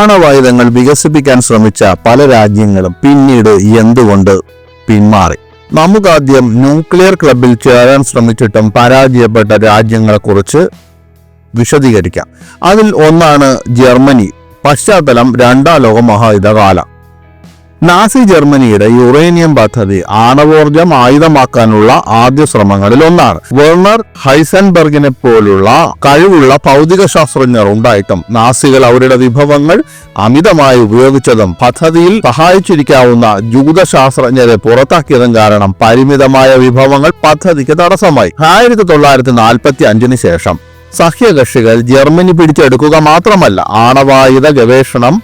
ആണവായുധങ്ങൾ വികസിപ്പിക്കാൻ ശ്രമിച്ച പല രാജ്യങ്ങളും പിന്നീട് എന്തുകൊണ്ട് പിന്മാറി? നമുക്കാദ്യം ന്യൂക്ലിയർ ക്ലബിൽ ചേരാൻ ശ്രമിച്ചിട്ടും പരാജയപ്പെട്ട രാജ്യങ്ങളെക്കുറിച്ച് വിശദീകരിക്കാം. അതിൽ ഒന്നാണ് ജർമ്മനി. പശ്ചാത്തലം രണ്ടാം ലോക മഹായുധകാലം നാസി ജർമ്മനിയുടെ യുറേനിയം പദ്ധതി ആണവോർജം ആയുധമാക്കാനുള്ള ആദ്യ ശ്രമങ്ങളിൽ ഒന്നാണ് വെർണർ ഹൈസൻബർഗിനെ പോലുള്ള കഴിവുള്ള ഭൗതിക ശാസ്ത്രജ്ഞർ ഉണ്ടായിട്ടും നാസികൾ അവരുടെ വിഭവങ്ങൾ അമിതമായി ഉപയോഗിച്ചതും പദ്ധതിയിൽ സഹായിച്ചിരിക്കാവുന്ന ജൂതശാസ്ത്രജ്ഞരെ പുറത്താക്കിയതും കാരണം പരിമിതമായ വിഭവങ്ങൾ പദ്ധതിക്ക് തടസ്സമായി. ആയിരത്തി തൊള്ളായിരത്തി നാൽപ്പത്തി അഞ്ചിന് ശേഷം സഖ്യകക്ഷികൾ ജർമ്മനി പിടിച്ചെടുക്കുക മാത്രമല്ല ആണവായുധ ഗവേഷണം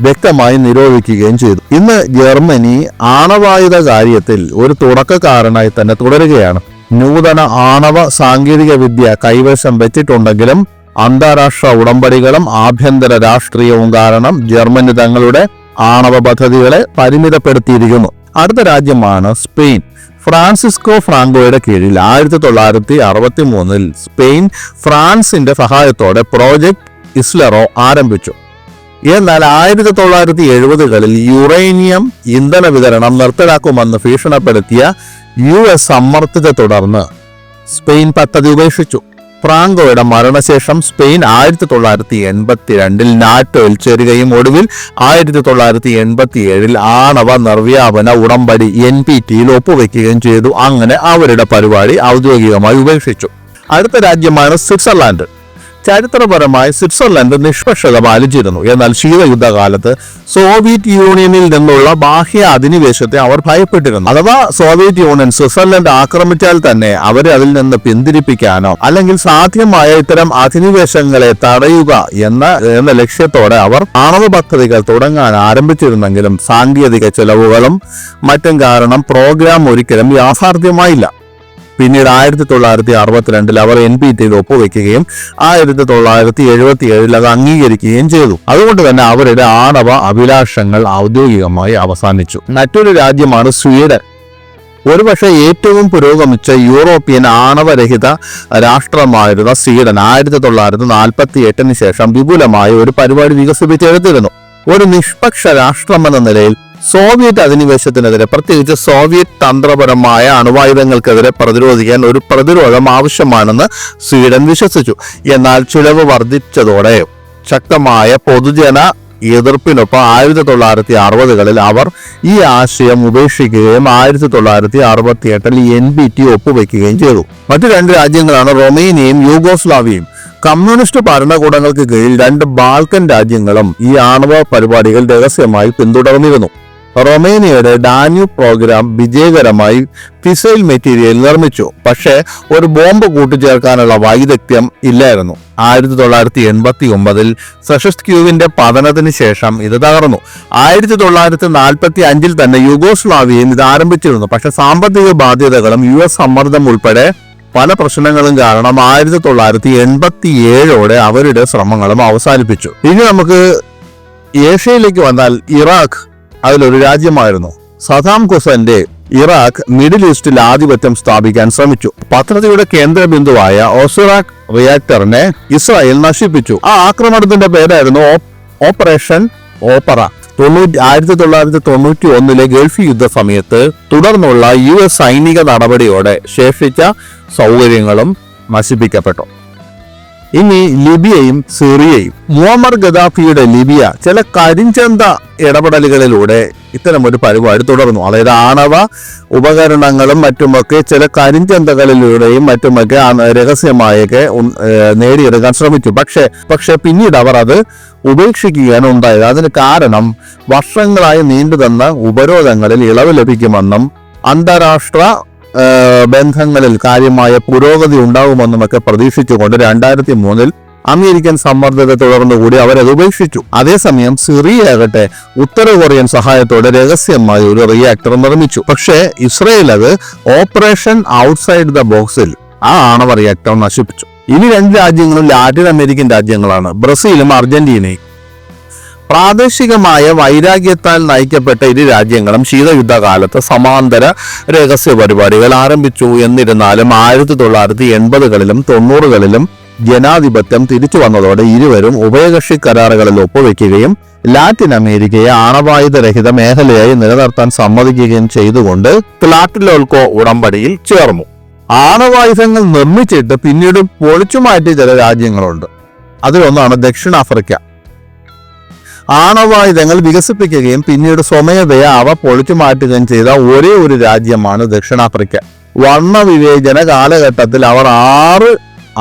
വ്യക്തമായി നിരോധിക്കുകയും ചെയ്തു. ഇന്ന് ജർമ്മനി ആണവായുധ കാര്യത്തിൽ ഒരു തുടക്കക്കാരനായി തന്നെ തുടരുകയാണ്. നൂതന ആണവ സാങ്കേതിക വിദ്യ കൈവശം വെച്ചിട്ടുണ്ടെങ്കിലും അന്താരാഷ്ട്ര ഉടമ്പടികളും ആഭ്യന്തര രാഷ്ട്രീയവും കാരണം ജർമ്മനി തങ്ങളുടെ ആണവ പദ്ധതികളെ പരിമിതപ്പെടുത്തിയിരിക്കുന്നു. അടുത്ത രാജ്യമാണ് സ്പെയിൻ. ഫ്രാൻസിസ്കോ ഫ്രാങ്കോയുടെ കീഴിൽ ആയിരത്തി തൊള്ളായിരത്തി അറുപത്തി മൂന്നിൽ സ്പെയിൻ ഫ്രാൻസിന്റെ സഹായത്തോടെ പ്രോജക്ട് ഇസ്ലറോ ആരംഭിച്ചു. എന്നാൽ ആയിരത്തി തൊള്ളായിരത്തി എഴുപതുകളിൽ യുറേനിയം ഇന്ധന വിതരണം നിർത്തലാക്കുമെന്ന് ഭീഷണപ്പെടുത്തിയ യു എസ് സമ്മർദ്ദത്തെ തുടർന്ന് സ്പെയിൻ പദ്ധതി ഉപേക്ഷിച്ചു. ഫ്രാങ്കോയുടെ മരണശേഷം സ്പെയിൻ ആയിരത്തി തൊള്ളായിരത്തി എൺപത്തി രണ്ടിൽ നാറ്റോയിൽ ചേരുകയും ഒടുവിൽ ആയിരത്തി തൊള്ളായിരത്തി എൺപത്തി ഏഴിൽ ആണവ നിർവ്യാപന ഉടമ്പടി എൻ പി ടിയിൽ ഒപ്പുവെക്കുകയും ചെയ്തു. അങ്ങനെ അവരുടെ പരിപാടി ഔദ്യോഗികമായി ഉപേക്ഷിച്ചു. അടുത്ത രാജ്യമാണ് സ്വിറ്റ്സർലാൻഡ്. ചരിത്രപരമായി സ്വിറ്റ്സർലൻഡ് നിഷ്പക്ഷത പാലിച്ചിരുന്നു എന്നാൽ ശീതയുദ്ധകാലത്ത് സോവിയറ്റ് യൂണിയനിൽ നിന്നുള്ള ബാഹ്യ അധിനിവേശത്തെ അവർ ഭയപ്പെട്ടിരുന്നു. അഥവാ സോവിയറ്റ് യൂണിയൻ സ്വിറ്റ്സർലൻഡ് ആക്രമിച്ചാൽ തന്നെ അവരെ അതിൽ നിന്ന് പിന്തിരിപ്പിക്കാനോ അല്ലെങ്കിൽ സാധ്യമായ ഇത്തരം അധിനിവേശങ്ങളെ തടയുക എന്ന എന്ന ലക്ഷ്യത്തോടെ അവർ ആണവ പദ്ധതികൾ തുടങ്ങാൻ ആരംഭിച്ചിരുന്നെങ്കിലും സാങ്കേതിക ചെലവുകളും മറ്റും കാരണം പ്രോഗ്രാം ഒരിക്കലും യാഥാർത്ഥ്യമായില്ല. പിന്നീട് ആയിരത്തി തൊള്ളായിരത്തി അറുപത്തിരണ്ടിൽ അവർ എൻ പി ടിയിൽ ഒപ്പുവെക്കുകയും ആയിരത്തി തൊള്ളായിരത്തി എഴുപത്തി ഏഴിൽ അത് അംഗീകരിക്കുകയും ചെയ്തു. അതുകൊണ്ട് തന്നെ അവരുടെ ആണവ അഭിലാഷങ്ങൾ ഔദ്യോഗികമായി അവസാനിച്ചു. മറ്റൊരു രാജ്യമാണ് സ്വീഡൻ. ഒരുപക്ഷെ ഏറ്റവും പുരോഗമിച്ച യൂറോപ്യൻ ആണവരഹിത രാഷ്ട്രമായിരുന്ന സ്വീഡൻ ആയിരത്തി തൊള്ളായിരത്തി നാൽപ്പത്തി എട്ടിന് ശേഷം വിപുലമായ ഒരു പരിപാടി വികസിപ്പിച്ചെടുത്തിരുന്നു. ഒരു നിഷ്പക്ഷ രാഷ്ട്രമെന്ന നിലയിൽ സോവിയറ്റ് അധിനിവേശത്തിനെതിരെ പ്രത്യേകിച്ച് സോവിയറ്റ് തന്ത്രപരമായ അണുവായുധങ്ങൾക്കെതിരെ പ്രതിരോധിക്കാൻ ഒരു പ്രതിരോധം ആവശ്യമാണെന്ന് സ്വീഡൻ വിശ്വസിച്ചു. എന്നാൽ ചിലവ് വർദ്ധിച്ചതോടെ ശക്തമായ പൊതുജന എതിർപ്പിനൊപ്പം ആയിരത്തി തൊള്ളായിരത്തി അറുപതുകളിൽ അവർ ഈ ആശയം ഉപേക്ഷിക്കുകയും ആയിരത്തി തൊള്ളായിരത്തി അറുപത്തി എട്ടിൽ എൻ ബി ടി ഒപ്പുവെക്കുകയും ചെയ്തു. മറ്റു രണ്ട് രാജ്യങ്ങളാണ് റൊമേനിയയും യൂഗോസ്ലാവിയയും. കമ്മ്യൂണിസ്റ്റ് ഭരണകൂടങ്ങൾക്ക് കീഴിൽ രണ്ട് ബാൽക്കൻ രാജ്യങ്ങളും ഈ ആണവ പരിപാടികൾ രഹസ്യമായി പിന്തുടർന്നിരുന്നു. റൊമേനിയയുടെ ഡാന്യൂബ് പ്രോഗ്രാം വിജയകരമായി ഫിസൈൽ മെറ്റീരിയൽ നിർമ്മിച്ചു. പക്ഷേ ഒരു ബോംബ് കൂട്ടിച്ചേർക്കാനുള്ള വൈദഗ്ധ്യം ഇല്ലായിരുന്നു. ആയിരത്തി തൊള്ളായിരത്തി എൺപത്തി ഒമ്പതിൽ സെഷസ്ക്യൂവിന്റെ പതനത്തിന് ശേഷം ഇത് തകർന്നു. ആയിരത്തി തൊള്ളായിരത്തി നാൽപ്പത്തി അഞ്ചിൽ തന്നെ യുഗോസ്ലാവിയയും ഇത് ആരംഭിച്ചിരുന്നു. പക്ഷെ സാമ്പത്തിക ബാധ്യതകളും യു എസ് സമ്മർദ്ദം ഉൾപ്പെടെ പല പ്രശ്നങ്ങളും കാരണം ആയിരത്തി തൊള്ളായിരത്തി എൺപത്തി ഏഴോടെ അവരുടെ ശ്രമങ്ങളും അവസാനിപ്പിച്ചു. ഇനി നമുക്ക് ഏഷ്യയിലേക്ക് വന്നാൽ ഇറാഖ് അതിലൊരു രാജ്യമായിരുന്നു. സദാം ഹുസൈന്റെ ഇറാഖ് മിഡിൽ ഈസ്റ്റിൽ ആധിപത്യം സ്ഥാപിക്കാൻ ശ്രമിച്ചു. പദ്ധതിയുടെ കേന്ദ്ര ബിന്ദുവായ ഓസുറാഖ് റിയാക്ടറിനെ ഇസ്രായേൽ നശിപ്പിച്ചു. ആ ആക്രമണത്തിന്റെ പേരായിരുന്നു ഓപ്പറേഷൻ ഓപ്പറ. തൊണ്ണൂറ്റി ആയിരത്തി തൊള്ളായിരത്തി തൊണ്ണൂറ്റി ഒന്നിലെ ഗൾഫ് യുദ്ധ സമയത്ത് തുടർന്നുള്ള യു എസ് സൈനിക നടപടിയോടെ ശേഷിച്ച സൗകര്യങ്ങളും നശിപ്പിക്കപ്പെട്ടു. ഇനി ലിബിയയും സിറിയയും. മുഹമ്മർ ഗദാഫിയുടെ ലിബിയ ചില കരിഞ്ചന്ത ഇടപെടലുകളിലൂടെ ഇത്തരം ഒരു പരിപാടി തുടർന്നു. അതായത് ആണവ ഉപകരണങ്ങളും മറ്റുമൊക്കെ ചില കരിഞ്ചന്തകളിലൂടെയും മറ്റുമൊക്കെ രഹസ്യമായൊക്കെ നേടിയെടുക്കാൻ ശ്രമിച്ചു. പക്ഷേ പക്ഷെ പിന്നീട് അവർ അത് ഉപേക്ഷിക്കുകയാണ് ഉണ്ടായത്. അതിന് കാരണം വർഷങ്ങളായി നീണ്ടുതന്ന ഉപരോധങ്ങളിൽ ഇളവ് ലഭിക്കുമെന്നും അന്താരാഷ്ട്ര ബന്ധങ്ങളിൽ കാര്യമായ പുരോഗതി ഉണ്ടാകുമെന്നുമൊക്കെ പ്രതീക്ഷിച്ചുകൊണ്ട് രണ്ടായിരത്തി മൂന്നിൽ അമേരിക്കൻ സമ്മർദ്ദത്തെ തുടർന്നുകൂടി അവരത് ഉപേക്ഷിച്ചു. അതേസമയം സിറിയയാകട്ടെ ഉത്തര കൊറിയൻ സഹായത്തോടെ രഹസ്യമായി ഒരു റിയാക്ടർ നിർമ്മിച്ചു. പക്ഷേ ഇസ്രയേൽ അത് ഓപ്പറേഷൻ ഔട്ട്സൈഡ് ദ ബോക്സിൽ ആ ആണവ റിയാക്ടർ നശിപ്പിച്ചു. ഇനി രണ്ട് രാജ്യങ്ങളും ലാറ്റിൻ അമേരിക്കൻ രാജ്യങ്ങളാണ്. ബ്രസീലും അർജന്റീനയും. പ്രാദേശികമായ വൈരാഗ്യത്താൽ നയിക്കപ്പെട്ട ഇരു രാജ്യങ്ങളും ശീതയുദ്ധകാലത്ത് സമാന്തര രഹസ്യ പരിപാടികൾ ആരംഭിച്ചു. എന്നിരുന്നാലും ആയിരത്തി തൊള്ളായിരത്തി എൺപതുകളിലും തൊണ്ണൂറുകളിലും ജനാധിപത്യം തിരിച്ചു വന്നതോടെ ഇരുവരും ഉഭയകക്ഷി കരാറുകളിൽ ഒപ്പുവെക്കുകയും ലാറ്റിൻ അമേരിക്കയെ ആണവായുധരഹിത മേഖലയായി നിലനിർത്താൻ സമ്മതിക്കുകയും ചെയ്തുകൊണ്ട് ത്ലാറ്റിലോൾക്കോ ഉടമ്പടിയിൽ ചേർന്നു. ആണവായുധങ്ങൾ നിർമ്മിച്ചിട്ട് പിന്നീട് പൊളിച്ചു മാറ്റിയ ചില രാജ്യങ്ങളുണ്ട്. അതിലൊന്നാണ് ദക്ഷിണാഫ്രിക്ക. ആണവായുധങ്ങൾ വികസിപ്പിക്കുകയും പിന്നീട് അവ പൊളിച്ചു മാറ്റുകയും ചെയ്ത ഒരേ ഒരു രാജ്യമാണ് ദക്ഷിണാഫ്രിക്ക. വർണവിവേചന കാലഘട്ടത്തിൽ അവർ ആറ്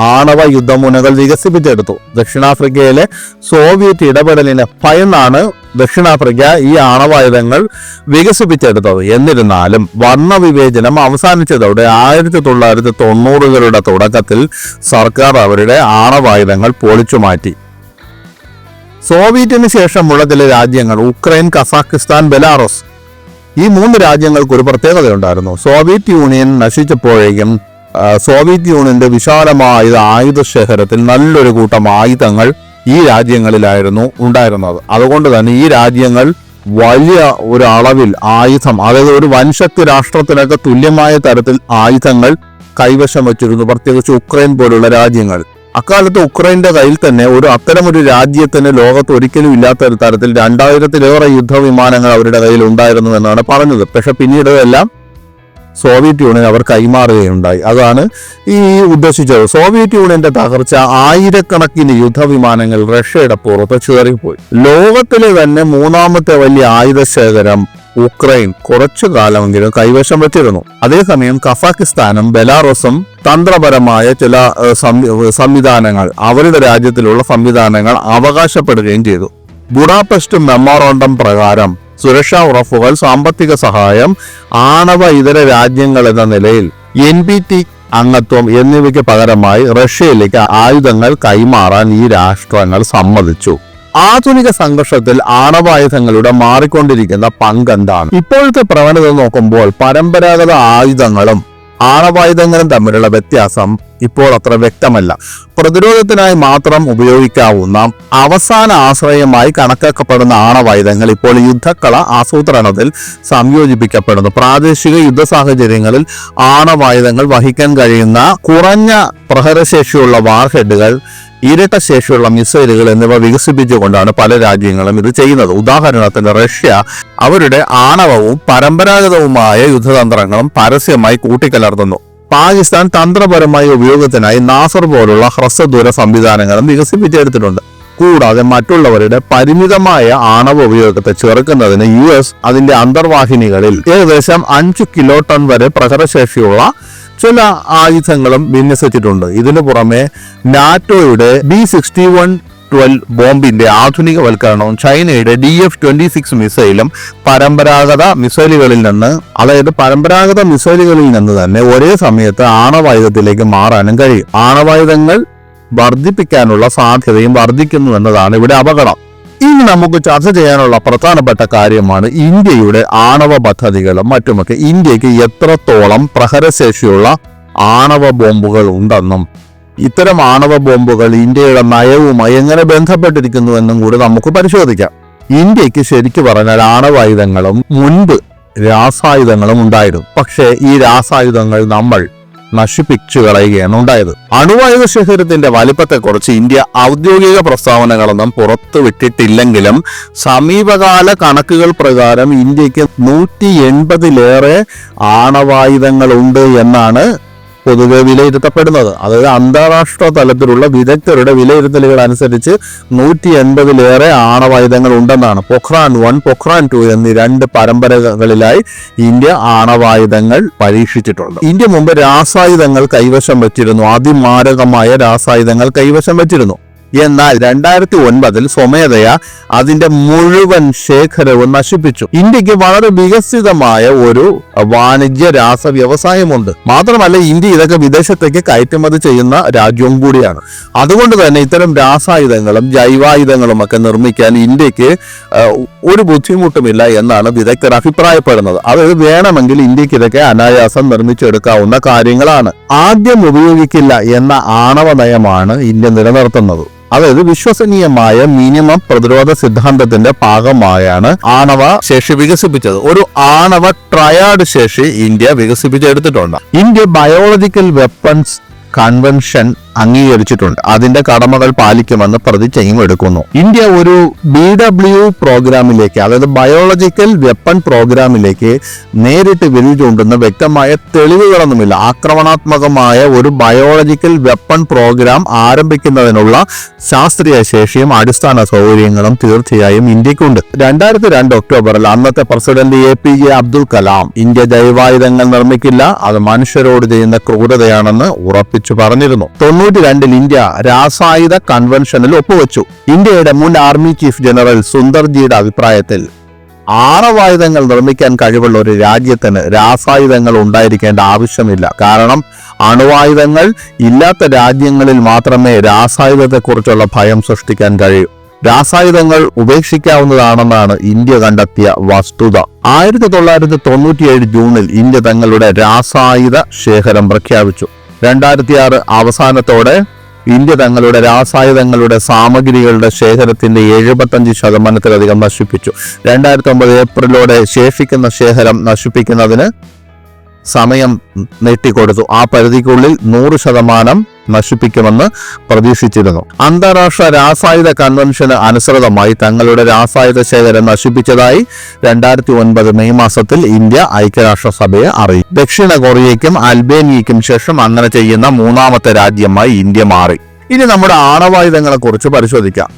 ആണവ യുദ്ധമുനകൾ വികസിപ്പിച്ചെടുത്തു. ദക്ഷിണാഫ്രിക്കയിലെ സോവിയറ്റ് ഇടപെടലിനെ ഭയന്നാണ് ദക്ഷിണാഫ്രിക്ക ഈ ആണവായുധങ്ങൾ വികസിപ്പിച്ചെടുത്തത്. എന്നിരുന്നാലും വർണവിവേചനം അവസാനിച്ചതോടെ ആയിരത്തി തൊള്ളായിരത്തി തൊണ്ണൂറുകളുടെ തുടക്കത്തിൽ സർക്കാർ അവരുടെ ആണവായുധങ്ങൾ പൊളിച്ചു മാറ്റി സോവിയറ്റിന് ശേഷമുള്ള ചില രാജ്യങ്ങൾ ഉക്രൈൻ കസാഖിസ്ഥാൻ ബെലാറസ് ഈ മൂന്ന് രാജ്യങ്ങൾക്ക് ഒരു പ്രത്യേകതയുണ്ടായിരുന്നു. സോവിയറ്റ് യൂണിയൻ നശിച്ചപ്പോഴേക്കും സോവിയറ്റ് യൂണിയന്റെ വിശാലമായ ആയുധ ശേഖരത്തിൽ നല്ലൊരു കൂട്ടം ആയുധങ്ങൾ ഈ രാജ്യങ്ങളിലായിരുന്നു ഉണ്ടായിരുന്നത്. അതുകൊണ്ട് തന്നെ ഈ രാജ്യങ്ങൾ വലിയ ഒരു അളവിൽ ആയുധം അതായത് ഒരു വൻശക്തി രാഷ്ട്രത്തിനൊക്കെ തുല്യമായ തരത്തിൽ ആയുധങ്ങൾ കൈവശം വച്ചിരുന്നു. പ്രത്യേകിച്ച് ഉക്രൈൻ പോലുള്ള രാജ്യങ്ങൾ. അക്കാലത്ത് ഉക്രൈന്റെ കയ്യിൽ തന്നെ ഒരു അത്തരമൊരു രാജ്യത്തിന് ലോകത്ത് ഒരിക്കലും ഇല്ലാത്ത ഒരു തരത്തിൽ രണ്ടായിരത്തിലേറെ യുദ്ധവിമാനങ്ങൾ അവരുടെ കയ്യിൽ ഉണ്ടായിരുന്നു എന്നാണ് പറഞ്ഞത്. പക്ഷെ പിന്നീട് എല്ലാം സോവിയറ്റ് യൂണിയൻ അവർ കൈമാറുകയുണ്ടായി. അതാണ് ഈ ഉദ്ദേശിച്ചത്. സോവിയറ്റ് യൂണിയന്റെ തകർച്ച ആയിരക്കണക്കിന് യുദ്ധവിമാനങ്ങൾ റഷ്യയുടെ പുറത്ത് ചേറിപ്പോയി ലോകത്തിലെ തന്നെ മൂന്നാമത്തെ വലിയ ആയുധ ശേഖരം ഉക്രൈൻ കുറച്ചു കാലമെങ്കിലും കൈവശം വെച്ചിരുന്നു. അതേസമയം കസാഖിസ്ഥാനും ബെലാറസും തന്ത്രപരമായ ചില സംവിധാനങ്ങൾ അവരുടെ രാജ്യത്തിലുള്ള സംവിധാനങ്ങൾ അവകാശപ്പെടുകയും ചെയ്തു. ബുഡാപെസ്റ്റ് മെമ്മോറണ്ടം പ്രകാരം സുരക്ഷാ ഉറപ്പുകൾ സാമ്പത്തിക സഹായം ആണവ ഇതര രാജ്യങ്ങൾ എന്ന നിലയിൽ എൻ പി ടി അംഗത്വം എന്നിവയ്ക്ക് പകരമായി റഷ്യയിലേക്ക് ആയുധങ്ങൾ കൈമാറാൻ ഈ രാഷ്ട്രങ്ങൾ സമ്മതിച്ചു. ആധുനിക സംഘർഷത്തിൽ ആണവായുധങ്ങളുടെ മാറിക്കൊണ്ടിരിക്കുന്ന പങ്കെന്താണ് ഇപ്പോഴത്തെ പ്രവണത നോക്കുമ്പോൾ പരമ്പരാഗത ആയുധങ്ങളും ആണവായുധങ്ങളും തമ്മിലുള്ള വ്യത്യാസം ഇപ്പോൾ അത്ര വ്യക്തമല്ല. പ്രതിരോധത്തിനായി മാത്രം ഉപയോഗിക്കാവുന്ന അവസാന ആശ്രയമായി കണക്കാക്കപ്പെടുന്ന ആണവായുധങ്ങൾ ഇപ്പോൾ യുദ്ധക്കള ആസൂത്രണത്തിൽ സംയോജിപ്പിക്കപ്പെടുന്നു. പ്രാദേശിക യുദ്ധ സാഹചര്യങ്ങളിൽ ആണവായുധങ്ങൾ വഹിക്കാൻ കഴിയുന്ന കുറഞ്ഞ പ്രഹരശേഷിയുള്ള വാർഹെഡുകൾ ഇരട്ട ശേഷിയുള്ള മിസൈലുകൾ എന്നിവ വികസിപ്പിച്ചുകൊണ്ടാണ് പല രാജ്യങ്ങളും ഇത് ചെയ്യുന്നത്. ഉദാഹരണത്തിന് റഷ്യ അവരുടെ ആണവവും പരമ്പരാഗതവുമായ യുദ്ധതന്ത്രങ്ങളും പരസ്യമായി കൂട്ടിക്കലർത്തുന്നു. പാകിസ്ഥാൻ തന്ത്രപരമായ ഉപയോഗത്തിനായി നാസർ പോലുള്ള ഹ്രസ്വദൂര സംവിധാനങ്ങളും വികസിപ്പിച്ചെടുത്തിട്ടുണ്ട്. കൂടാതെ മറ്റുള്ളവരുടെ പരിമിതമായ ആണവ ഉപയോഗത്തെ ചെറുക്കുന്നതിന് യു എസ് അതിന്റെ അന്തർവാഹിനികളിൽ ഏകദേശം അഞ്ചു കിലോ ടൺ വരെ പ്രഹരശേഷിയുള്ള ചില ആയുധങ്ങളും വിന്യസിച്ചിട്ടുണ്ട്. ഇതിനു പുറമെ നാറ്റോയുടെ ബി സിക്സ്റ്റി വൺ ട്വൽവ് ബോംബിന്റെ ആധുനികവൽക്കരണവും ചൈനയുടെ ഡി എഫ് ട്വന്റി സിക്സ് മിസൈലും പരമ്പരാഗത മിസൈലുകളിൽ നിന്ന് അതായത് പരമ്പരാഗത മിസൈലുകളിൽ നിന്ന് തന്നെ ഒരേ സമയത്ത് ആണവായുധത്തിലേക്ക് മാറാനും കഴിയും. ആണവായുധങ്ങൾ വർദ്ധിപ്പിക്കാനുള്ള സാധ്യതയും വർദ്ധിക്കുന്നു എന്നതാണ് ഇവിടെ അപകടം. ഇനി നമുക്ക് ചർച്ച ചെയ്യാനുള്ള പ്രധാനപ്പെട്ട കാര്യമാണ് ഇന്ത്യയുടെ ആണവ പദ്ധതികളും മറ്റുമൊക്കെ. ഇന്ത്യയ്ക്ക് എത്രത്തോളം പ്രഹരശേഷിയുള്ള ആണവ ബോംബുകൾ ഉണ്ടെന്നും ഇത്തരം ആണവ ബോംബുകൾ ഇന്ത്യയുടെ നയവുമായി എങ്ങനെ ബന്ധപ്പെട്ടിരിക്കുന്നു എന്നും കൂടി നമുക്ക് പരിശോധിക്കാം. ഇന്ത്യയ്ക്ക് ശരിക്കു പറഞ്ഞാൽ ആണവായുധങ്ങളും മുൻപ് രാസായുധങ്ങളും ഉണ്ടായിരുന്നു. പക്ഷേ ഈ രാസായുധങ്ങൾ നമ്മൾ നശിപ്പിച്ചു കളയുകയാണ് ഉണ്ടായത്. അണുവായുധ ശേഖരത്തിന്റെ വലിപ്പത്തെക്കുറിച്ച് ഇന്ത്യ ഔദ്യോഗിക പ്രസ്താവനകളൊന്നും പുറത്തുവിട്ടിട്ടില്ലെങ്കിലും സമീപകാല കണക്കുകൾ പ്രകാരം ഇന്ത്യയ്ക്ക് നൂറ്റി എൺപതിലേറെ ആണവായുധങ്ങളുണ്ട് എന്നാണ് പൊതുവെ വിലയിരുത്തപ്പെടുന്നത്. അതായത് അന്താരാഷ്ട്ര തലത്തിലുള്ള വിദഗ്ധരുടെ വിലയിരുത്തലുകൾ അനുസരിച്ച് നൂറ്റി എൺപതിലേറെ ആണവായുധങ്ങൾ ഉണ്ടെന്നാണ്. പൊഖ്രാൻ വൺ പൊഖ്രാൻ ടു എന്നീ രണ്ട് പരമ്പരകളിലായി ഇന്ത്യ ആണവായുധങ്ങൾ പരീക്ഷിച്ചിട്ടുണ്ട്. ഇന്ത്യ മുമ്പ് രാസായുധങ്ങൾ കൈവശം വെച്ചിരുന്നു. അതിമാരകമായ രാസായുധങ്ങൾ കൈവശം വെച്ചിരുന്നു. എന്നാൽ രണ്ടായിരത്തി ഒൻപതിൽ സ്വമേധയ അതിന്റെ മുഴുവൻ ശേഖരവും നശിപ്പിച്ചു. ഇന്ത്യയ്ക്ക് വളരെ വികസിതമായ ഒരു വാണിജ്യ രാസ വ്യവസായമുണ്ട് മാത്രമല്ല ഇന്ത്യ ഇതൊക്കെ വിദേശത്തേക്ക് കയറ്റുമതി ചെയ്യുന്ന രാജ്യവും കൂടിയാണ്. അതുകൊണ്ട് തന്നെ ഇത്തരം രാസായുധങ്ങളും ജൈവായുധങ്ങളും ഒക്കെ നിർമ്മിക്കാൻ ഇന്ത്യയ്ക്ക് ഒരു ബുദ്ധിമുട്ടുമില്ല എന്നാണ് വിദഗ്ധർ അഭിപ്രായപ്പെടുന്നത്. അതായത് വേണമെങ്കിൽ ഇന്ത്യയ്ക്ക് ഇതൊക്കെ അനായാസം നിർമ്മിച്ചെടുക്കാവുന്ന കാര്യങ്ങളാണ്. ആദ്യം ഉപയോഗിക്കില്ല എന്ന ആണവ നയമാണ് ഇന്ത്യ നിലനിർത്തുന്നത്. അതായത് വിശ്വസനീയമായ മിനിമം പ്രതിരോധ സിദ്ധാന്തത്തിന്റെ ഭാഗമായാണ് ആണവ ശേഷി വികസിപ്പിച്ചത്. ഒരു ആണവ ട്രയാഡ് ശേഷി ഇന്ത്യ വികസിപ്പിച്ചെടുത്തിട്ടുണ്ട്. ഇന്ത്യ ബയോളജിക്കൽ വെപ്പൺസ് കൺവെൻഷൻ അംഗീകരിച്ചിട്ടുണ്ട്. അതിന്റെ കടമകൾ പാലിക്കുമെന്ന് പ്രതിജ്ഞയും എടുക്കുന്നു. ഇന്ത്യ ഒരു ബി ഡബ്ല്യു പ്രോഗ്രാമിലേക്ക് അതായത് ബയോളജിക്കൽ വെപ്പൺ പ്രോഗ്രാമിലേക്ക് നേരിട്ട് വിരൽ ചൂണ്ടുന്ന വ്യക്തമായ തെളിവുകളൊന്നുമില്ല. ആക്രമണാത്മകമായ ഒരു ബയോളജിക്കൽ വെപ്പൺ പ്രോഗ്രാം ആരംഭിക്കുന്നതിനുള്ള ശാസ്ത്രീയ ശേഷിയും അടിസ്ഥാന സൗകര്യങ്ങളും തീർച്ചയായും ഇന്ത്യക്കുണ്ട്. രണ്ടായിരത്തി രണ്ട് ഒക്ടോബറിൽ അന്നത്തെ president A P J Abdul Kalam India ജൈവായുധങ്ങൾ നിർമ്മിക്കില്ല അത് മനുഷ്യരോട് ചെയ്യുന്ന ക്രൂരതയാണെന്ന് ഉറപ്പിച്ചു പറഞ്ഞിരുന്നു. തൊണ്ണൂറ്റി രണ്ടിൽ ഇന്ത്യ രാസായുധ കൺവെൻഷനിൽ ഒപ്പുവെച്ചു. ഇന്ത്യയുടെ മുൻ ആർമി ചീഫ് ജനറൽ സുന്ദർജിയുടെ അഭിപ്രായത്തിൽ ആണവായുധങ്ങൾ നിർമ്മിക്കാൻ കഴിവുള്ള ഒരു രാജ്യത്തിന് രാസായുധങ്ങൾ ഉണ്ടായിരിക്കേണ്ട ആവശ്യമില്ല. കാരണം അണുവായുധങ്ങൾ ഇല്ലാത്ത രാജ്യങ്ങളിൽ മാത്രമേ രാസായുധത്തെക്കുറിച്ചുള്ള ഭയം സൃഷ്ടിക്കാൻ കഴിയൂ. രാസായുധങ്ങൾ ഉപേക്ഷിക്കാവുന്നതാണെന്നാണ് ഇന്ത്യ കണ്ടെത്തിയ വസ്തുത. ആയിരത്തി തൊള്ളായിരത്തി തൊണ്ണൂറ്റിയേഴ് ജൂണിൽ ഇന്ത്യ തങ്ങളുടെ രാസായുധ ശേഖരം പ്രഖ്യാപിച്ചു. രണ്ടായിരത്തി ആറ് അവസാനത്തോടെ ഇന്ത്യ തങ്ങളുടെ രാസായുധങ്ങളുടെ സാമഗ്രികളുടെ ശേഖരത്തിന്റെ എഴുപത്തഞ്ച് ശതമാനത്തിലധികം നശിപ്പിച്ചു. രണ്ടായിരത്തി ഒമ്പത് ഏപ്രിലോടെ ശേഷിക്കുന്ന ശേഖരം നശിപ്പിക്കുന്നതിന് സമയം നീട്ടിക്കൊടുത്തു. ആ പരിധിക്കുള്ളിൽ നൂറ് ശതമാനം നശിപ്പിക്കുമെന്ന് പ്രതീക്ഷിച്ചിരുന്നു. അന്താരാഷ്ട്ര രാസായുധ കൺവെൻഷന് അനുസൃതമായി തങ്ങളുടെ രാസായുധ ശേഖരം നശിപ്പിച്ചതായി രണ്ടായിരത്തി ഒൻപത് മെയ് മാസത്തിൽ ഇന്ത്യ ഐക്യരാഷ്ട്രസഭയെ അറിയിച്ചു. ദക്ഷിണ കൊറിയയ്ക്കും അൽബേനിയയ്ക്കും ശേഷം അങ്ങനെ ചെയ്യുന്ന മൂന്നാമത്തെ രാജ്യമായി ഇന്ത്യ മാറി. ഇനി നമ്മുടെ ആണവായുധങ്ങളെ കുറിച്ച് പരിശോധിക്കാം.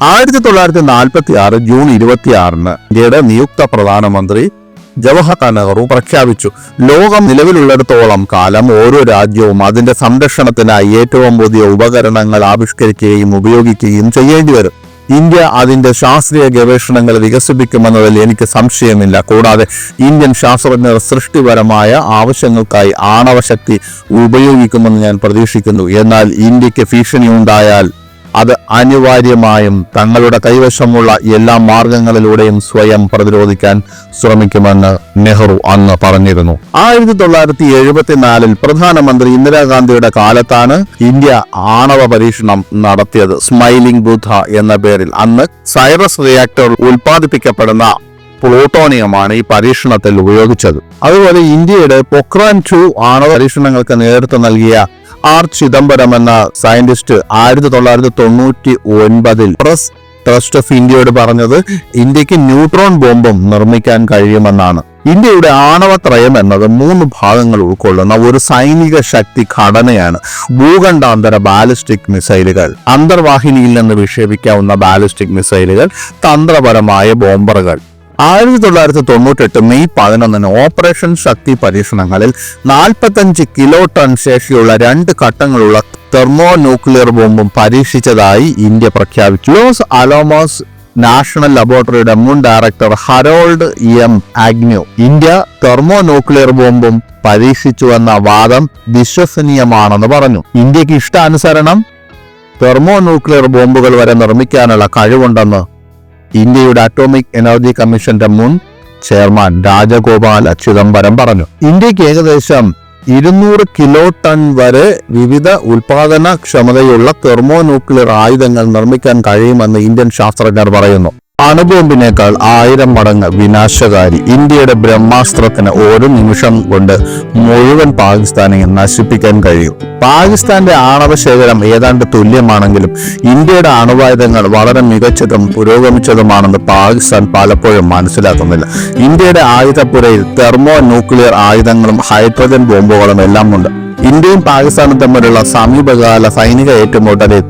ആയിരത്തി തൊള്ളായിരത്തി നാൽപ്പത്തി ആറ് ജൂൺ ഇരുപത്തിയാറിന് ഇന്ത്യയുടെ നിയുക്ത പ്രധാനമന്ത്രി ജവഹർലാൽ നെഹ്റു പ്രഖ്യാപിച്ചു. ലോകം നിലവിലുള്ളിടത്തോളം കാലം ഓരോ രാജ്യവും അതിന്റെ സംരക്ഷണത്തിനായി ഏറ്റവും പുതിയ ഉപകരണങ്ങൾ ആവിഷ്കരിക്കുകയും ഉപയോഗിക്കുകയും ചെയ്യേണ്ടി വരും. ഇന്ത്യ അതിന്റെ ശാസ്ത്രീയ ഗവേഷണങ്ങൾ വികസിപ്പിക്കുമെന്നതിൽ എനിക്ക് സംശയമില്ല. കൂടാതെ ഇന്ത്യൻ ശാസ്ത്രജ്ഞർ സൃഷ്ടിപരമായ ആവശ്യങ്ങൾക്കായി ആണവശക്തി ഉപയോഗിക്കുമെന്ന് ഞാൻ പ്രതീക്ഷിക്കുന്നു. എന്നാൽ ഇന്ത്യയ്ക്ക് ഭീഷണി ഉണ്ടായാൽ അത് അനിവാര്യമായും തങ്ങളുടെ കൈവശമുള്ള എല്ലാ മാർഗങ്ങളിലൂടെയും സ്വയം പ്രതിരോധിക്കാൻ ശ്രമിക്കുമെന്ന് നെഹ്റു അന്ന് പറഞ്ഞിരുന്നു. ആയിരത്തി തൊള്ളായിരത്തി എഴുപത്തിനാലിൽ പ്രധാനമന്ത്രി ഇന്ദിരാഗാന്ധിയുടെ കാലത്താണ് ഇന്ത്യ ആണവ പരീക്ഷണം നടത്തിയത്. സ്മൈലിംഗ് ബുദ്ധ എന്ന പേരിൽ അന്ന് സൈറസ് റിയാക്ടർ ഉൽപ്പാദിപ്പിക്കപ്പെടുന്ന പ്ലൂട്ടോണിയമാണ് ഈ പരീക്ഷണത്തിൽ ഉപയോഗിച്ചത്. അതുപോലെ ഇന്ത്യയുടെ പൊക്രാൻ ടു ആണവ പരീക്ഷണങ്ങൾക്ക് നേതൃത്വം നൽകിയ ആർ ചിദംബരം എന്ന സയന്റിസ്റ്റ് ആയിരത്തി തൊള്ളായിരത്തി തൊണ്ണൂറ്റി ഒൻപതിൽ പ്രസ് ട്രസ്റ്റ് ഓഫ് ഇന്ത്യയോട് പറഞ്ഞത് ഇന്ത്യയ്ക്ക് ന്യൂട്രോൺ ബോംബും നിർമ്മിക്കാൻ കഴിയുമെന്നാണ്. ഇന്ത്യയുടെ ആണവത്രയം എന്നത് മൂന്ന് ഭാഗങ്ങൾ ഉൾക്കൊള്ളുന്ന ഒരു സൈനിക ശക്തി ഘടനയാണ് ഭൂഖണ്ഡാന്തര ബാലിസ്റ്റിക് മിസൈലുകൾ. അന്തർവാഹിനിയിൽ നിന്ന് വിക്ഷേപിക്കാവുന്ന ബാലിസ്റ്റിക് മിസൈലുകൾ തന്ത്രപരമായ ബോംബറുകൾ. ആയിരത്തി തൊള്ളായിരത്തി തൊണ്ണൂറ്റെട്ട് മെയ് പതിനൊന്നിന് ഓപ്പറേഷൻ ശക്തി പരീക്ഷണങ്ങളിൽ നാൽപ്പത്തഞ്ച് കിലോ ടൺ ശേഷിയുള്ള രണ്ട് ഘട്ടങ്ങളുള്ള തെർമോ ന്യൂക്ലിയർ ബോംബും പരീക്ഷിച്ചതായി ഇന്ത്യ പ്രഖ്യാപിച്ചു. ലോസ് അലോമോസ് നാഷണൽ ലബോറട്ടറിയുടെ മുൻ director Harold M Agnew India thermonuclear ബോംബും പരീക്ഷിച്ചുവെന്ന വാദം വിശ്വസനീയമാണെന്ന് പറഞ്ഞു. ഇന്ത്യയ്ക്ക് ഇഷ്ടാനുസരണം തെർമോ ന്യൂക്ലിയർ ബോംബുകൾ വരെ നിർമ്മിക്കാനുള്ള കഴിവുണ്ടെന്ന് ഇന്ത്യയുടെ അറ്റോമിക് എനർജി കമ്മീഷന്റെ മുൻ ചെയർമാൻ രാജഗോപാൽ ചിദംബരം പറഞ്ഞു. ഇന്ത്യയ്ക്ക് ഏകദേശം ഇരുന്നൂറ് കിലോ ടൺ വരെ വിവിധ ഉൽപാദന ക്ഷമതയുള്ള തെർമോ ന്യൂക്ലിയർ ആയുധങ്ങൾ നിർമ്മിക്കാൻ കഴിയുമെന്ന് ഇന്ത്യൻ ശാസ്ത്രജ്ഞർ പറയുന്നു. അണുബോംബിനേക്കാൾ ആയിരം മടങ്ങ് വിനാശകാരി ഇന്ത്യയുടെ ബ്രഹ്മാസ്ത്രത്തിന് ഒരു നിമിഷം കൊണ്ട് മുഴുവൻ പാകിസ്ഥാനെ നശിപ്പിക്കാൻ കഴിയും. പാകിസ്ഥാന്റെ ആണവ ശേഖരം ഏതാണ്ട് തുല്യമാണെങ്കിലും ഇന്ത്യയുടെ അണുവായുധങ്ങൾ വളരെ മികച്ചതും പുരോഗമിച്ചതുമാണെന്ന് പാകിസ്ഥാൻ പലപ്പോഴും മനസ്സിലാക്കുന്നില്ല. ഇന്ത്യയുടെ ആയുധപ്പുരയിൽ തെർമോ ന്യൂക്ലിയർ ആയുധങ്ങളും ഹൈഡ്രജൻ ബോംബുകളും എല്ലാം ഉണ്ട് ഇന്ത്യയും പാകിസ്ഥാനും തമ്മിലുള്ള സമീപകാല സൈനിക ഏറ്റുമുട്ടലിൽ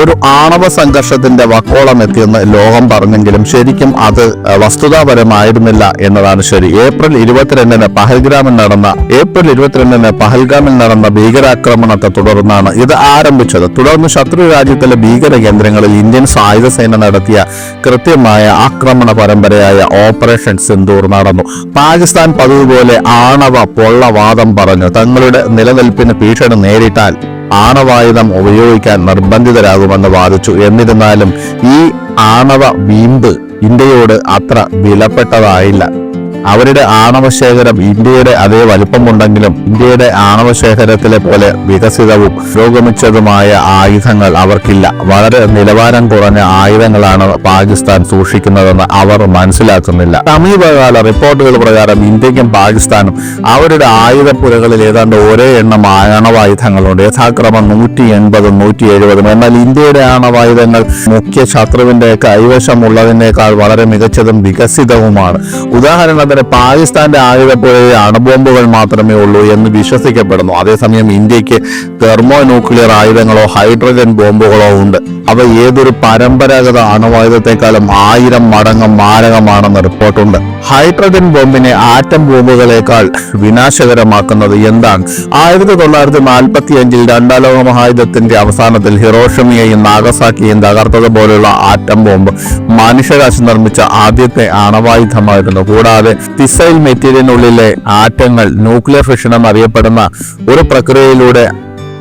ഒരു ആണവ സംഘർഷത്തിന്റെ വക്കോളം എത്തിയെന്ന് ലോകം പറഞ്ഞെങ്കിലും ശരിക്കും അത് വസ്തുതാപരമായിരുന്നില്ല എന്നതാണ് ശരി. ഏപ്രിൽ ഇരുപത്തിരണ്ടിന് പഹൽഗ്രാമിൽ നടന്ന ഏപ്രിൽ ഇരുപത്തിരണ്ടിന് പഹൽഗാമിൽ നടന്ന ഭീകരാക്രമണത്തെ തുടർന്നാണ് ഇത് ആരംഭിച്ചത്. തുടർന്ന് ശത്രു രാജ്യത്തിലെ ഭീകര കേന്ദ്രങ്ങളിൽ ഇന്ത്യൻ സായുധ സേന നടത്തിയ കൃത്യമായ ആക്രമണ പരമ്പരയായ ഓപ്പറേഷൻ സിന്ദൂർ നടന്നു. പാകിസ്ഥാൻ പതിവ് പോലെ ആണവ പൊള്ളവാദം പറഞ്ഞു. തങ്ങളുടെ നിലനിൽപ്പിന് ഭീഷണി നേരിട്ടാൽ ആണവായുധം ഉപയോഗിക്കാൻ നിർബന്ധിതരാകുമെന്ന് വാദിച്ചു. എന്നിരുന്നാലും ഈ ആണവ വീമ്പ് ഇന്ത്യയോട് അത്ര വിലപ്പെട്ടതായില്ല. അവരുടെ ആണവശേഖരം ഇന്ത്യയുടെ അതേ വലിപ്പമുണ്ടെങ്കിലും ഇന്ത്യയുടെ ആണവശേഖരത്തിലെ പോലെ വികസിതവും പുരോഗമിച്ചതുമായ ആയുധങ്ങൾ അവർക്കില്ല. വളരെ നിലവാരം കുറഞ്ഞ ആയുധങ്ങളാണ് പാകിസ്ഥാൻ സൂക്ഷിക്കുന്നതെന്ന് അവർ മനസ്സിലാക്കുന്നില്ല. സമീപകാല റിപ്പോർട്ടുകൾ പ്രകാരം ഇന്ത്യക്കും പാകിസ്ഥാനും അവരുടെ ആയുധപ്പുരകളിൽ ഏതാണ്ട് ഒരേ എണ്ണം ആണവായുധങ്ങളുണ്ട്. യഥാക്രമം നൂറ്റി എൺപതും നൂറ്റി എഴുപതും എന്നാൽ ഇന്ത്യയുടെ ആണവായുധങ്ങൾ മുഖ്യ ശത്രുവിന്റെ കൈവശമുള്ളതിനേക്കാൾ വളരെ മികച്ചതും വികസിതവുമാണ്. ഉദാഹരണത്തിന് പാകിസ്ഥാന്റെ ആയുധപ്പുഴ അണുബോംബുകൾ മാത്രമേ ഉള്ളൂ എന്ന് വിശ്വസിക്കപ്പെടുന്നു. അതേസമയം ഇന്ത്യയ്ക്ക് തെർമോ ന്യൂക്ലിയർ ആയുധങ്ങളോ ഹൈഡ്രജൻ ബോംബുകളോ ഉണ്ട്. അവ ഏതൊരു പരമ്പരാഗത അണുവായുധത്തെക്കാളും ആയിരം മടങ്ങ് മാരകമാണെന്ന് റിപ്പോർട്ടുണ്ട്. ഹൈഡ്രജൻ ബോംബിനെ ആറ്റം ബോംബുകളെക്കാൾ വിനാശകരമാക്കുന്നത് എന്താണ്? ആയിരത്തി തൊള്ളായിരത്തി നാൽപ്പത്തി അഞ്ചിൽ രണ്ടാം ലോക മഹായുദ്ധത്തിന്റെ അവസാനത്തിൽ ഹിറോഷമിയെയും നാഗസാക്കിയെയും തകർത്തതുപോലുള്ള ആറ്റം ബോംബ് മനുഷ്യരാശി നിർമ്മിച്ച ആദ്യത്തെ അണവായുധമായിരുന്നു. കൂടാതെ ഫിസൈൽ മെറ്റീരിയലിനുള്ളിലെ ആറ്റങ്ങൾ ന്യൂക്ലിയർ ഫിഷൻ അറിയപ്പെടുന്ന ഒരു പ്രക്രിയയിലൂടെ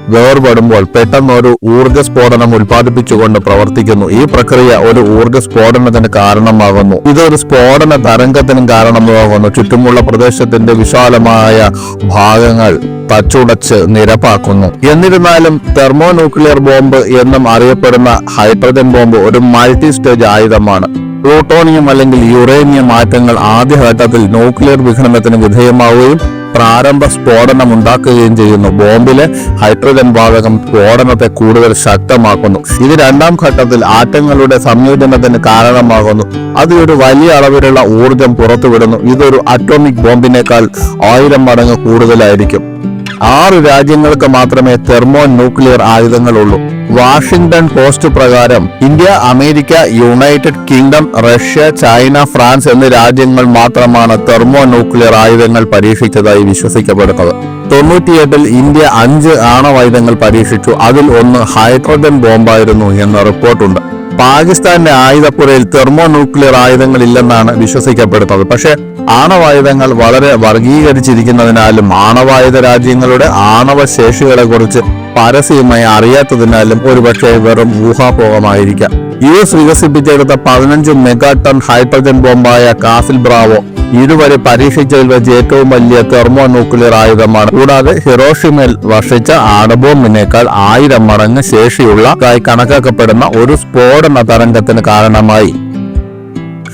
വേർപെടുമ്പോൾ പെട്ടെന്ന് ഒരു ഊർജ സ്ഫോടനം ഉൽപ്പാദിപ്പിച്ചുകൊണ്ട് പ്രവർത്തിക്കുന്നു. ഈ പ്രക്രിയ ഒരു ഊർജ സ്ഫോടനത്തിന് കാരണമാകുന്നു ഇതൊരു സ്ഫോടന തരംഗത്തിനും കാരണമാകുന്നു. ചുറ്റുമുള്ള പ്രദേശത്തിന്റെ വിശാലമായ ഭാഗങ്ങൾ തച്ചുടച്ച് നിരപ്പാക്കുന്നു. എന്നിരുന്നാലും തെർമോ ന്യൂക്ലിയർ ബോംബ് എന്നും അറിയപ്പെടുന്ന ഹൈഡ്രജൻ ബോംബ് ഒരു മൾട്ടി സ്റ്റേജ് ആയുധമാണ്. പ്ലൂട്ടോണിയം അല്ലെങ്കിൽ യുറേനിയം മാറ്റങ്ങൾ ആദ്യഘട്ടത്തിൽ ന്യൂക്ലിയർ വിഘടനത്തിന് വിധേയമാവുകയും പ്രാരംഭ സ്ഫോടനം ഉണ്ടാക്കുകയും ചെയ്യുന്നു. ബോംബിലെ ഹൈഡ്രജൻ വാതകം സ്ഫോടനത്തെ കൂടുതൽ ശക്തമാക്കുന്നു. ഇത് രണ്ടാം ഘട്ടത്തിൽ ആറ്റങ്ങളുടെ സംയോജനത്തിന് കാരണമാകുന്നു. അത് ഒരു വലിയ അളവിലുള്ള ഊർജം പുറത്തുവിടുന്നു. ഇതൊരു അറ്റോമിക് ബോംബിനേക്കാൾ ആയിരം മടങ്ങ് കൂടുതലായിരിക്കും. ആറ് രാജ്യങ്ങൾക്ക് മാത്രമേ തെർമോ ന്യൂക്ലിയർ ആയുധങ്ങളുള്ളൂ. വാഷിംഗ്ടൺ പോസ്റ്റ് പ്രകാരം India America United Kingdom Russia China France എന്നീ രാജ്യങ്ങൾ മാത്രമാണ് തെർമോ ന്യൂക്ലിയർ ആയുധങ്ങൾ പരീക്ഷിച്ചതായി വിശ്വസിക്കപ്പെടുന്നത്. തൊണ്ണൂറ്റിയെട്ടിൽ ഇന്ത്യ അഞ്ച് ആണവായുധങ്ങൾ പരീക്ഷിച്ചു. അതിൽ ഒന്ന് ഹൈഡ്രജൻ ബോംബായിരുന്നു എന്ന റിപ്പോർട്ടുണ്ട്. പാകിസ്ഥാന്റെ ആയുധപ്പുരയിൽ തെർമോ ന്യൂക്ലിയർ ആയുധങ്ങൾ ഇല്ലെന്നാണ് വിശ്വസിക്കപ്പെടുന്നത്. പക്ഷേ ആണവായുധങ്ങൾ വളരെ വർഗീകരിച്ചിരിക്കുന്നതിനാലും ആണവായുധ രാജ്യങ്ങളുടെ ആണവ ശേഷികളെ കുറിച്ച് പരസ്യമായി അറിയാത്തതിനാലും ഒരുപക്ഷെ വെറും ഊഹാപോഹമായിരിക്കാം. യു എസ് വികസിപ്പിച്ചെടുത്ത പതിനഞ്ച് മെഗാ ടൺ ഹൈഡ്രജൻ ബോംബായ കാസിൽ ബ്രാവോ ഇതുവരെ പരീക്ഷിച്ചതിൽ വെച്ച് ഏറ്റവും വലിയ തെർമോ ന്യൂക്ലിയർ ആയുധമാണ്. കൂടാതെ ഹിറോഷിമയിൽ വർഷിച്ച ആണബോംബിനേക്കാൾ ആയിരം മടങ്ങ് ശേഷിയുള്ളതായി കണക്കാക്കപ്പെടുന്ന ഒരു സ്ഫോടന തരംഗത്തിന് കാരണമായി.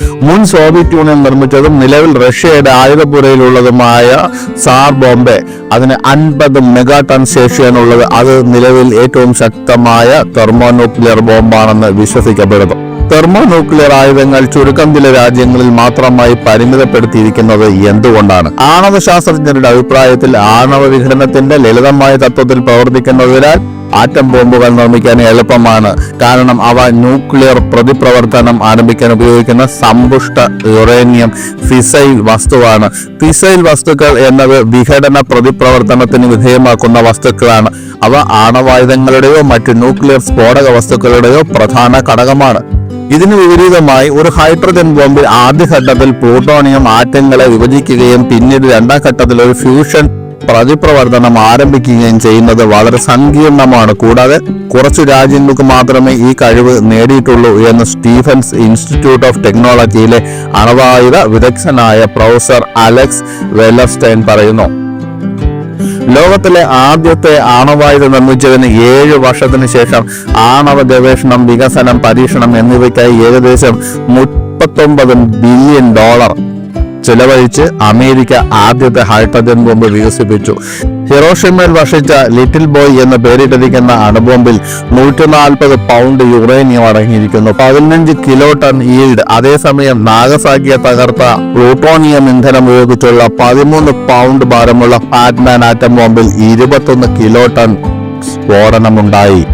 മുൻ സോവിയറ്റ് യൂണിയൻ നിർമ്മിച്ചതും നിലവിൽ റഷ്യയുടെ ആയുധപുരയിലുള്ളതുമായ സാർ ബോംബെ അതിന് അൻപത് മെഗാ ടൺ ശേഷിയാണുള്ളത്. അത് നിലവിൽ ഏറ്റവും ശക്തമായ തെർമോ ന്യൂക്ലിയർ ബോംബാണെന്ന് വിശ്വസിക്കപ്പെടുന്നു. തെർമോ ന്യൂക്ലിയർ ആയുധങ്ങൾ ചുരുക്കം ചില രാജ്യങ്ങളിൽ മാത്രമായി പരിമിതപ്പെടുത്തിയിരിക്കുന്നത് എന്തുകൊണ്ടാണ്? ആണവ ശാസ്ത്രജ്ഞരുടെ അഭിപ്രായത്തിൽ ആണവ വിഘടനത്തിന്റെ ലളിതമായ തത്വത്തിൽ പ്രവർത്തിക്കുന്നതിനാൽ ആറ്റം ബോംബുകൾ നിർമ്മിക്കാൻ എളുപ്പമാണ്. കാരണം അവ ന്യൂക്ലിയർ പ്രതിപ്രവർത്തനം ആരംഭിക്കാൻ ഉപയോഗിക്കുന്ന സമ്പുഷ്ട യുറേനിയം ഫിസൈൽ വസ്തുവാണ്. ഫിസൈൽ വസ്തുക്കൾ എന്നത് വിഘടന പ്രതിപ്രവർത്തനത്തിന് വിധേയമാക്കുന്ന വസ്തുക്കളാണ്. അവ ആണവായുധങ്ങളുടെയോ മറ്റ് ന്യൂക്ലിയർ സ്ഫോടക വസ്തുക്കളുടെയോ പ്രധാന ഘടകമാണ്. ഇതിന് വിപരീതമായി ഒരു ഹൈഡ്രജൻ ബോംബിൽ ആദ്യ ഘട്ടത്തിൽ പ്ലൂട്ടോണിയം ആറ്റങ്ങളെ വിഭജിക്കുകയും പിന്നീട് രണ്ടാം ഘട്ടത്തിൽ ഒരു ഫ്യൂഷൻ പ്രതിപ്രവർത്തനം ആരംഭിക്കുകയും ചെയ്യുന്നത് വളരെ സങ്കീർണമാണ്. കൂടാതെ കുറച്ച് രാജ്യങ്ങൾക്ക് മാത്രമേ ഈ കഴിവ് നേടിയിട്ടുള്ളൂ എന്ന് സ്റ്റീഫൻസ് ഇൻസ്റ്റിറ്റ്യൂട്ട് ഓഫ് ടെക്നോളജിയിലെ അണവായുധ വിദഗ്ധനായ പ്രൊഫസർ അലക്സ് വെല്ലസ്റ്റൈൻ പറയുന്നു. ലോകത്തിലെ ആദ്യത്തെ ആണവായുധം നിർമ്മിച്ചതിന് ഏഴ് വർഷത്തിന് ശേഷം ആണവ ഗവേഷണം വികസനം പരീക്ഷണം എന്നിവയ്ക്കായി ഏകദേശം മുപ്പത്തൊമ്പത് ബില്യൺ ഡോളർ ചെലവഴിച്ച് അമേരിക്ക ആദ്യത്തെ ഹൈഡ്രജൻ ബോംബ് വികസിപ്പിച്ചു. ഹിറോഷിമയിൽ വർഷിച്ച ലിറ്റിൽ ബോയ് എന്ന പേരിട്ടിരിക്കുന്ന അണുബോംബിൽ നൂറ്റി നാൽപ്പത് പൗണ്ട് യുറേനിയം അടങ്ങിയിരിക്കുന്നു. പതിനഞ്ച് കിലോ ടൺ ഈൽഡ് അതേസമയം നാഗസാക്കിയെ തകർത്ത പ്ലൂട്ടോണിയം ഇന്ധനം ഉപയോഗിച്ചുള്ള പതിമൂന്ന് പൗണ്ട് ഭാരമുള്ള ഫാറ്റ്മാൻ ആറ്റം ബോംബിൽ ഇരുപത്തൊന്ന് കിലോ ടൺ സ്ഫോടനമുണ്ടായി.